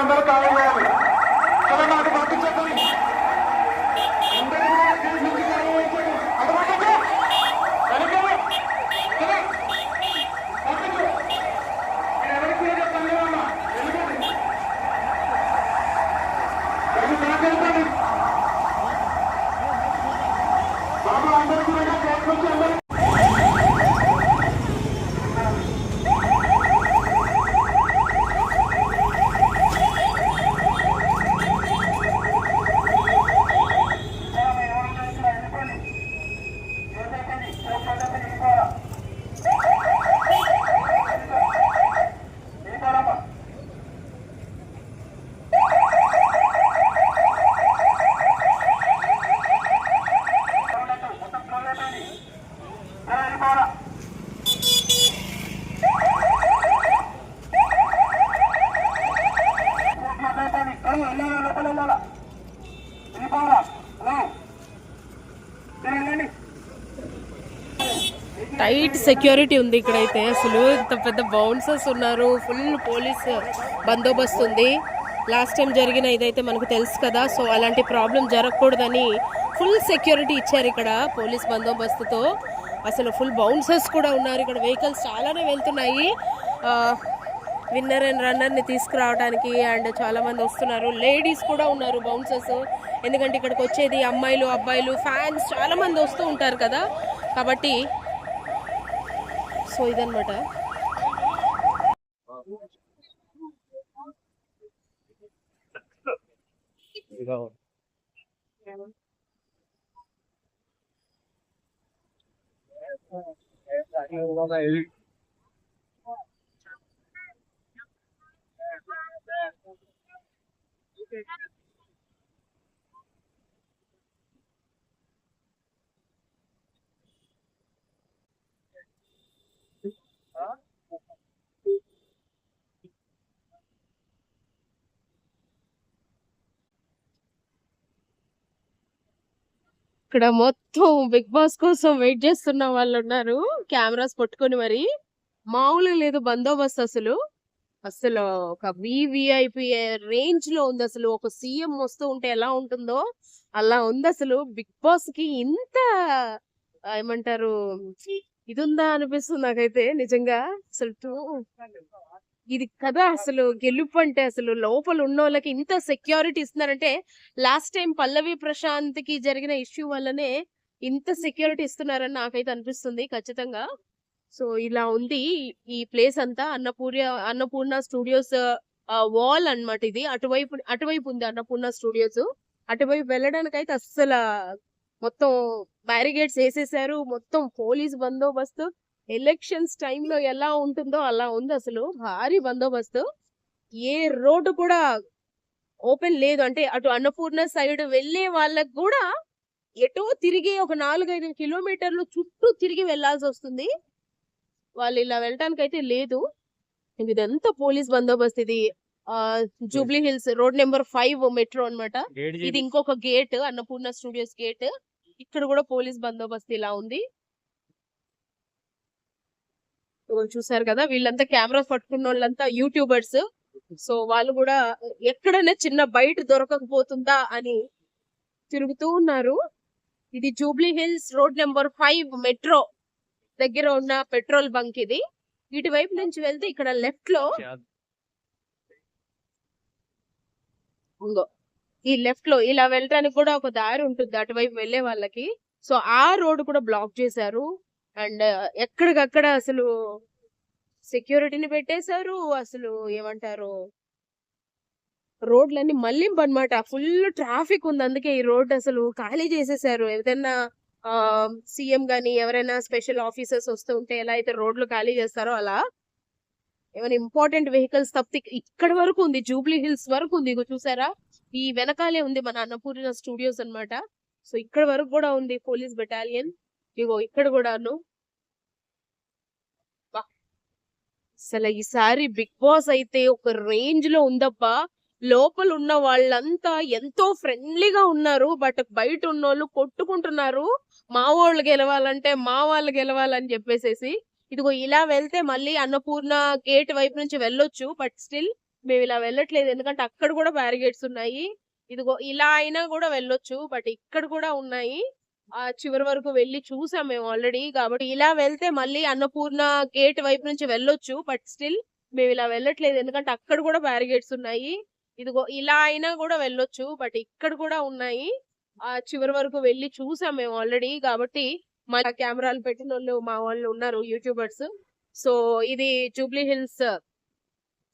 అందరూ ఖాళీ చేయాలి ఇక్కడ నాకు పంపించండి అందరూ కూడా గేట్ నుంచి ఖాళీ చేయించండి. అర్థమైందా? వెనకాల. ఇక్కడ. పంపించు. నేను ఎవరికి కూడా చెప్పను లేదమ్మా. వెళ్ళిపోండి. వెళ్ళి బ్యాగ్ వెళ్ళిపోండి. బాబు అందరూ కూడా గేట్ నుంచి అందరూ టైట్ సెక్యూరిటీ ఉంది ఇక్కడైతే. అసలు ఇంత పెద్ద బౌన్సర్స్ ఉన్నారు. ఫుల్ పోలీస్ బందోబస్తు ఉంది. లాస్ట్ టైం జరిగిన ఇదైతే మనకు తెలుసు కదా. సో అలాంటి ప్రాబ్లం జరగకూడదని ఫుల్ సెక్యూరిటీ ఇచ్చారు ఇక్కడ పోలీస్ బందోబస్తుతో. అసలు ఫుల్ బౌన్సర్స్ కూడా ఉన్నారు ఇక్కడ. వెహికల్స్ చాలానే వెళ్తున్నాయి. విన్నర్ అండ్ రన్నర్ని తీసుకురావడానికి అండ్ చాలా మంది వస్తున్నారు. లేడీస్ కూడా ఉన్నారు బౌన్సర్స్. ఎందుకంటే ఇక్కడికి వచ్చేది అమ్మాయిలు అబ్బాయిలు ఫ్యాన్స్ చాలా మంది వస్తూ ఉంటారు కదా. కాబట్టి సో ఇదనమాట ఇక్కడ మొత్తం బిగ్ బాస్ కోసం వెయిట్ చేస్తున్న వాళ్ళు ఉన్నారు కెమెరాస్ పట్టుకొని మరి. మామూలుగా లేదు బందోబస్తు అసలు. అసలు ఒక వివిఐపి రేంజ్లో ఉంది అసలు. ఒక సీఎం వస్తూ ఉంటే ఎలా ఉంటుందో అలా ఉంది అసలు. బిగ్ బాస్కి ఇంత ఏమంటారు ఇది ఉందా అనిపిస్తుంది నాకైతే నిజంగా అసలు ఇది కదా అసలు గెలుపు అంటే అసలు లోపల ఉన్న వాళ్ళకి ఇంత సెక్యూరిటీ ఇస్తున్నారంటే లాస్ట్ టైం పల్లవి ప్రశాంత్కి జరిగిన ఇష్యూ వల్లనే ఇంత సెక్యూరిటీ ఇస్తున్నారని నాకైతే అనిపిస్తుంది ఖచ్చితంగా. సో ఇలా ఉంది ఈ ప్లేస్ అంతా. అన్నపూర్య అన్నపూర్ణ స్టూడియోస్ వాల్ అన్నమాట ఇది. అటువైపు అటువైపు ఉంది అన్నపూర్ణ స్టూడియోస్ అటువైపు వెళ్ళడానికి అయితే అస్సలు మొత్తం బ్యారిగేడ్స్ వేసేసారు. మొత్తం పోలీస్ బందోబస్తు ఎలక్షన్స్ టైంలో ఎలా ఉంటుందో అలా ఉంది అసలు. భారీ బందోబస్తు. ఏ రోడ్డు కూడా ఓపెన్ లేదు. అంటే అటు అన్నపూర్ణ సైడ్ వెళ్ళే వాళ్ళకి కూడా ఎటో తిరిగి ఒక నాలుగైదు కిలోమీటర్లు చుట్టూ తిరిగి వెళ్ళాల్సి వస్తుంది. వాళ్ళు ఇలా వెళ్ళటానికి అయితే లేదు. ఇదంతా పోలీస్ బందోబస్తు ఇది. ఆ Jubilee Hills road number five metro అన్నమాట. ఇది ఇంకొక గేట్ అన్నపూర్ణ స్టూడియోస్ గేట్. ఇక్కడ కూడా పోలీస్ బందోబస్తు ఇలా ఉంది. చూసారు కదా వీళ్ళంతా కెమెరాస్ పట్టుకున్న వాళ్ళంతా యూట్యూబర్స్. సో వాళ్ళు కూడా ఎక్కడైనా చిన్న బయట దొరకకపోతుందా అని తిరుగుతూ ఉన్నారు. ఇది Jubilee Hills road number five metro దగ్గర ఉన్న పెట్రోల్ బంక్ ఇది. ఇటువైపు నుంచి వెళ్తే ఇక్కడ లెఫ్ట్లో ఉందో. ఈ లెఫ్ట్లో ఇలా వెళ్ళడానికి కూడా ఒక దారి ఉంటుంది. అటువైపు వెళ్ళే వాళ్ళకి. సో ఆ రోడ్ కూడా బ్లాక్ చేశారు. అండ్ ఎక్కడికక్కడ అసలు సెక్యూరిటీని పెట్టేశారు. అసలు ఏమంటారు? రోడ్లన్నీ మళ్ళింపు అనమాట ఫుల్ ట్రాఫిక్ ఉంది. అందుకే ఈ రోడ్ అసలు ఖాళీ చేసేసారు ఏదైనా సీఎం గానీ ఎవరైనా స్పెషల్ ఆఫీసర్స్ వస్తూ ఉంటే ఎలా అయితే రోడ్లు ఖాళీ చేస్తారో అలా. ఏమైనా ఇంపార్టెంట్ వెహికల్స్ తప్పితే ఇక్కడ వరకు ఉంది. జూబ్లీ హిల్స్ వరకు ఉంది. ఇగో చూసారా? ఈ వెనకాలే ఉంది మన అన్నపూర్ణ స్టూడియోస్ అన్నమాట. సో ఇక్కడ వరకు కూడా ఉంది పోలీస్ బెటాలియన్. ఇగో ఇక్కడ కూడాను. అసలు ఈసారి బిగ్ బాస్ అయితే ఒక రేంజ్లో ఉందబ్బా. లోపల ఉన్న వాళ్ళంతా ఎంతో ఫ్రెండ్లీగా ఉన్నారు. బట్ బయట ఉన్నోళ్ళు కొట్టుకుంటున్నారు. మా వాళ్ళు గెలవాలంటే మా వాళ్ళు గెలవాలని చెప్పేసేసి. ఇదిగో ఇలా వెళ్తే మళ్ళీ అన్నపూర్ణ గేట్ వైపు నుంచి వెళ్ళొచ్చు. బట్ స్టిల్ మేము ఇలా వెళ్ళట్లేదు. ఎందుకంటే అక్కడ కూడా బ్యారిగేట్స్ ఉన్నాయి. ఇదిగో ఇలా అయినా కూడా వెళ్ళొచ్చు. బట్ ఇక్కడ కూడా ఉన్నాయి. ఆ చివరి వరకు వెళ్ళి చూసాం మేము ఆల్రెడీ కాబట్టి ఇలా వెళ్తే మళ్ళీ అన్నపూర్ణ గేట్ వైపు నుంచి వెళ్ళొచ్చు. బట్ స్టిల్ మేము ఇలా వెళ్ళట్లేదు. ఎందుకంటే అక్కడ కూడా బ్యారిగేట్స్ ఉన్నాయి. ఇదిగో ఇలా అయినా కూడా వెళ్ళొచ్చు. బట్ ఇక్కడ కూడా ఉన్నాయి. ఆ చివరి వరకు వెళ్ళి చూసాం మేము ఆల్రెడీ కాబట్టి మా కెమెరాలు పెట్టిన వాళ్ళు మా వాళ్ళు ఉన్నారు యూట్యూబర్స్ సో ఇది Jubilee Hills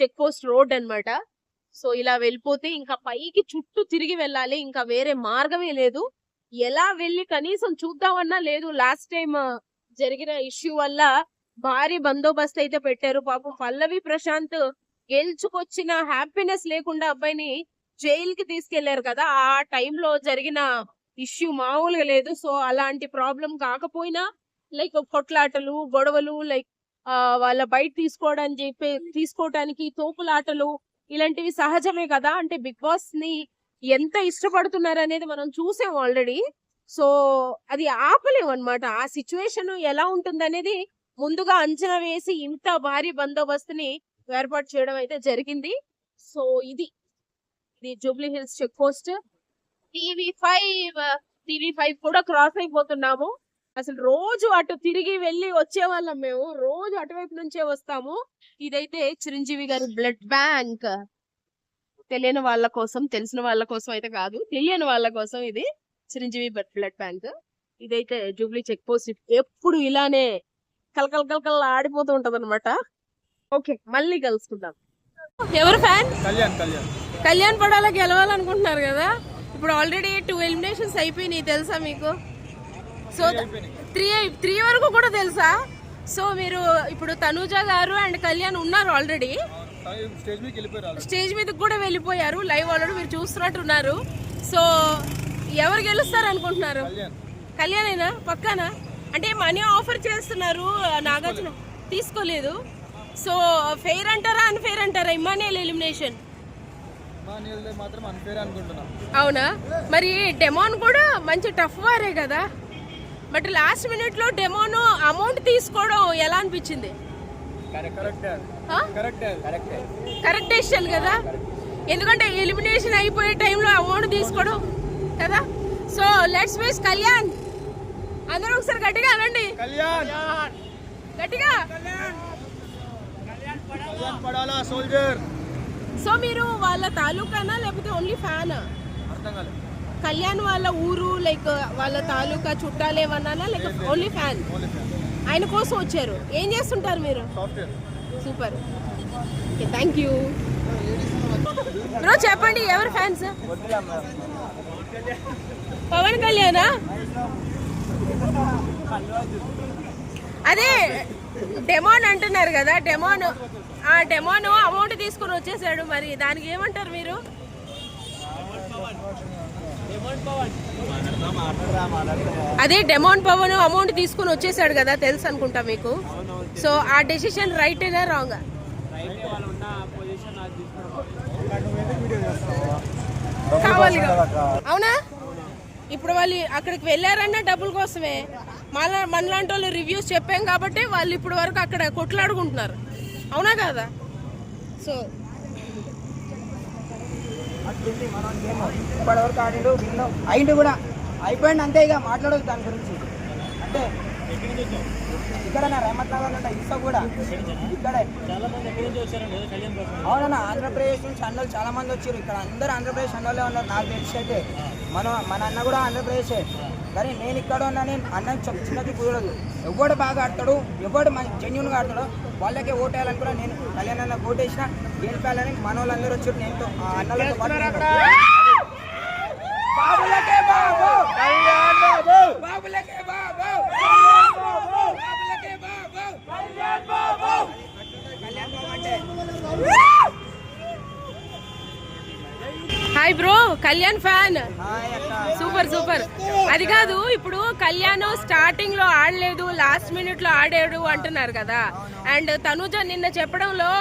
check post road అన్నమాట. సో ఇలా వెళ్ళిపోతే ఇంకా పైకి చుట్టూ తిరిగి వెళ్ళాలి. ఇంకా వేరే మార్గమే లేదు. ఎలా వెళ్ళి కనీసం చూద్దామన్నా లేదు. లాస్ట్ టైం జరిగిన ఇష్యూ వల్ల భారీ బందోబస్తు అయితే పెట్టారు. పాపం పల్లవి ప్రశాంత్ గెలుచుకొచ్చిన హ్యాపీనెస్ లేకుండా అబ్బాయిని జైలు కి తీసుకెళ్ళారు కదా. ఆ టైంలో జరిగిన ఇష్యూ మామూలుగా లేదు. సో అలాంటి ప్రాబ్లం కాకపోయినా లైక్ కొట్లాటలు గొడవలు లైక్ వాళ్ళ బయట తీసుకోవడానికి చెప్పి తీసుకోవటానికి తోపులాటలు ఇలాంటివి సహజమే కదా? అంటే బిగ్ బాస్ని ఎంత ఇష్టపడుతున్నారు అనేది మనం చూసాం ఆల్రెడీ. సో అది ఆపలేము అన్నమాట ఆ సిచ్యువేషన్ ఎలా ఉంటుంది అనేది ముందుగా అంచనా వేసి ఇంత భారీ బందోబస్తుని ఏర్పాటు చేయడం అయితే జరిగింది. సో ఇది. ఇది Jubilee Hills check post. TV five TV five కూడా క్రాస్ అయిపోతున్నాము. అసలు రోజు అటు తిరిగి వెళ్ళి వచ్చే వాళ్ళం మేము. రోజు అటువైపు నుంచే వస్తాము. ఇదైతే చిరంజీవి గారి బ్లడ్ బ్యాంక్. తెలియని వాళ్ళ కోసం తెలిసిన వాళ్ళ కోసం అయితే కాదు తెలియని వాళ్ళ కోసం ఇది చిరంజీవి బ్లడ్ బ్యాంక్. ఇదైతే జూబ్లీ చెక్ పోస్ట్ ఎప్పుడు ఇలానే కలకల కలకల ఆడిపోతూ ఉంటది అనమాట ఓకే మళ్ళీ కలుసుకుందాం. ఎవరు ఫ్యాన్? కళ్యాణ్ కళ్యాణ్. కళ్యాణ్ పడాల గెలవాలనుకుంటున్నారు కదా? ఇప్పుడు ఆల్రెడీ టూ ఎలిమినేషన్స్ అయిపోయినాయి తెలుసా మీకు? సో త్రీ త్రీ వరకు కూడా తెలుసా? సో మీరు ఇప్పుడు తనూజ గారు అండ్ కళ్యాణ్ ఉన్నారు ఆల్రెడీ స్టేజ్ మీదకి కూడా వెళ్ళిపోయారు. లైవ్ ఆల్రెడీ మీరు చూస్తున్నట్టున్నారు. సో ఎవరు గెలుస్తారు అనుకుంటున్నారు? కళ్యాణ్. కళ్యాణేనా? పక్కానా? అంటే మనీ ఆఫర్ చేస్తున్నారు నాగార్జున. తీసుకోలేదు. సో ఫెయిర్ అంటారా అన్ఫెయిర్ అంటారా? ఇమ్మానియల్ ఎలిమినేషన్ అవునా? మరి డెమోన్ కూడా మంచి టఫ్ వారే కదా. బట్ లాస్ట్ మినిట్లో డెమోన్ అమౌంట్ తీసుకోవడం ఎలా అనిపించింది? కరెక్టే. ఆ? కరెక్టే కరెక్టే కరెక్ట్ డెసిషన్ కదా? ఎందుకంటే ఎలిమినేషన్ అయిపోయే టైంలో అమౌంట్ తీసుకోవడం కదా? So let's ways Kalyan. అందరూ ఒకసారి గట్టిగా అనండి. కళ్యాణ్. గట్టిగా. కళ్యాణ్. పడాలా? సోల్జర్ సో మీరు వాళ్ళ తాలూకానా లేకపోతే ఓన్లీ ఫ్యానా అర్థం కాలేదు. కళ్యాణ్ వాళ్ళ ఊరు లైక్ వాళ్ళ తాలూకా చుట్టాలు ఏమన్నానా? లేక ఓన్లీ ఫ్యాన్ ఆయన కోసం వచ్చారు. ఏం చేస్తుంటారు మీరు? Super okay thank you bro చెప్పండి ఎవరు ఫ్యాన్స్ పవన్ కళ్యాణా? అదే డెమోన్ అంటున్నారు కదా డెమోన్ ఆ డెమోన్ అమౌంట్ తీసుకొని వచ్చేసాడు మరి. దానికి ఏమంటారు మీరు? అదే డెమోన్ పవన్ అమౌంట్ తీసుకొని వచ్చేసాడు కదా తెలుసు అనుకుంటా మీకు. సో ఆ డెసిషన్ రైట్ అయినా రాంగ్ కావాలి అవునా? ఇప్పుడు వాళ్ళు అక్కడికి వెళ్ళారన్న డబ్బుల కోసమే. మన మనలాంటి వాళ్ళు రివ్యూస్ చెప్పాం కాబట్టి వాళ్ళు ఇప్పుడు వరకు అక్కడ కొట్లాడుకుంటున్నారు. అవునా కదా? సో అట్లుంది మనం గేమ్ ఇప్పటివరకు ఆడిండు విన్ను అయిండు కూడా అయిపోయింది అంతే ఇక మాట్లాడదు దాని గురించి. అంటే ఇక్కడ నా రేమత్ నగర్ నుండి ఇసుక కూడా. ఇక్కడే. అవునన్న ఆంధ్రప్రదేశ్ నుంచి అన్నలు చాలా మంది వచ్చారు. ఇక్కడ అందరూ ఆంధ్రప్రదేశ్ అన్నోళ్ళే ఉన్నారు. నాకు తెలిసి అయితే. మన మన అన్న కూడా ఆంధ్రప్రదేశే. కానీ నేను ఇక్కడ ఉన్నా నేను అన్న చిన్నది కుదరదు. ఎవడు బాగా ఆడతాడు ఎవడు మన జెన్యున్గా ఆడతాడో వాళ్ళకే ఓటు వేయాలనుకున్నా నేను కళ్యాణ్ అన్న ఓటు వేసిన గెలిపాలని మన వాళ్ళందరూ వచ్చారు నేను అన్నలతో. బాబులకే బాబు! బాబులకే బాబు కళ్యాణ్ బాబు బాబులకే బాబు కళ్యాణ్ బాబు కళ్యాణ్ బాబు అంటే hi bro Kalyan fan. Super super. అది కాదు ఇప్పుడు కళ్యాణ్ స్టార్టింగ్లో ఆడలేదు లాస్ట్ మినిట్లో ఆడాడు అంటున్నారు కదా. అండ్ తనుజ నిన్న చెప్పడంలో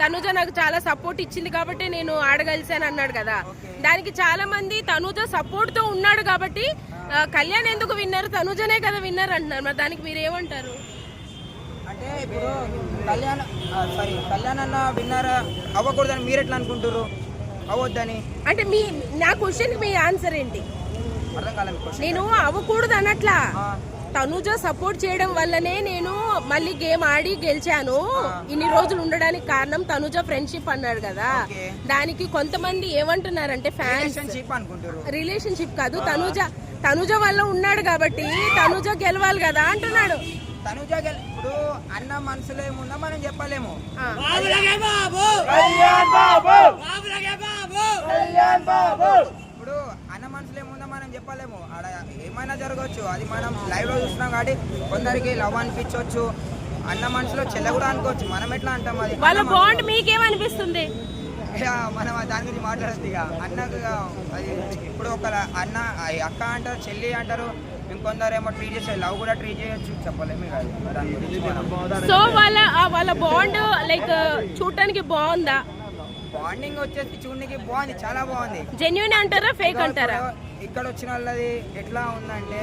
తనుజ నాకు చాలా సపోర్ట్ ఇచ్చింది కాబట్టి నేను ఆడగలిసాను అన్నాడు కదా. దానికి చాలా మంది తనుజ సపోర్ట్తో ఉన్నాడు కాబట్టి కళ్యాణ్ ఎందుకు విన్నారు తనుజనే కదా విన్నర్ అంటున్నారు. మరి దానికి మీరు ఏమంటారు? అంటే ఇప్పుడు కళ్యాణ్ సారీ కళ్యాణ్ అన్న విన్నర్ అవ్వకూడదని మీరు ఎట్లా అనుకుంటారు అవ్వద్దని అంటే మీ నా క్వశ్చన్ మీ ఆన్సర్ ఏంటి? అర్థం కాలేదు క్వశ్చన్ నేను అవ్వకూడదు అనట్లా. తనుజ సపోర్ట్ చేయడం వల్లనే నేను మళ్ళీ గేమ్ ఆడి గెలిచాను. ఇన్ని రోజులు ఉండడానికి కారణం తనుజ ఫ్రెండ్షిప్ అన్నాడు కదా. దానికి కొంతమంది ఏమంటున్నారంటే ఫ్యాన్స్ రిలేషన్షిప్ అనుకుంటారు. రిలేషన్షిప్ కాదు. తనుజ తనుజ వల్ల ఉన్నాడు కాబట్టి తనుజ గెలవాలి కదా అంటున్నాడు. తనుజ ఇప్పుడు అన్న మనసులో ఏముందో మనం చెప్పలేము. ఇప్పుడు అన్న మనసులో ఏముందో మనం చెప్పలేము. ఆడ ఏమైనా జరగవచ్చు అది మనం లైవ్లో చూస్తున్నాం కాబట్టి కొందరికి లవ్ అనిపించవచ్చు అన్న మనసులో చెల్ల కూడా అనుకోవచ్చు. మనం ఎట్లా అంటాం అది? వాళ్ళ అన్న బాండ్ మీకేమనిపిస్తుంది? ఇక మనం దాని గురించి మాట్లాడద్దు ఇక. అన్నకు ఇక అది ఇప్పుడు ఒక అన్న అక్క అంటారు చెల్లి అంటారు. ఇంకొందరు ఏమో ట్రీట్ చేస్తారు లవ్ కూడా ట్రీట్ చేయొచ్చు. చెప్పలేము. దాని గురించి మనం సో వాళ్ళ ఆ వాళ్ళ బాండ్ లైక్ చూడటానికి బాగుందా? బాండింగ్ వచ్చేసి చూడనికి బాగుంది చాలా బాగుంది. జెన్యున్ అంటారా ఫేక్ అంటారా? ఇక్కడ వచ్చిన వాళ్ళది ఎట్లా ఉందంటే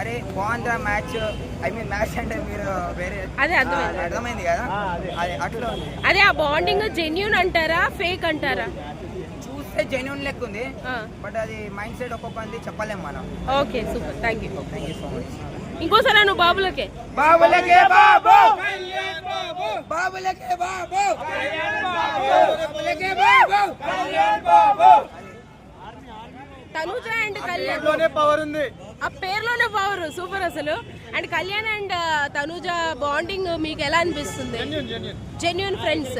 అరే బాగుందా మ్యాచ్ ఐ మీన్ మ్యాచ్ అంటే మీరు వేరే అదే అర్థమైంది. కదా? అది. అట్లా ఉంది. అదే ఆ బాండింగ్ జెన్యున్ అంటారా ఫేక్ అంటారా? చూస్తే జెన్యున్ లెక్క ఉంది. బట్ అది మైండ్ సెట్ ఒక్కొక్కది చెప్పలేము మనం. Okay super thank you thank you so much ఇంకోసారి నువ్వు బాబులకే. బాబులకే బాబు! బాబులకే బాబు! బాబులకే బాబు! తనుజ అండ్ కళ్యాణ్. లోనే పవర్ ఉంది. ఆ పేరులోనే పవర్ సూపర్ అసలు. And Kalyan and Tanuja bonding మీకు ఎలా అనిపిస్తుంది? జెన్యున్ ఫ్రెండ్స్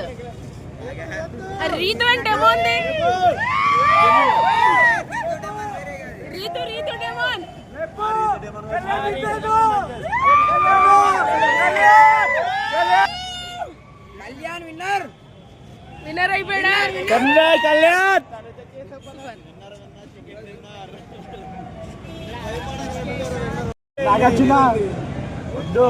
రీతు అంటే ఏమోంది Rithu Rithu demon Kalyan winner winner అయిపోయాడా Kalyan Nagarjuna వద్దు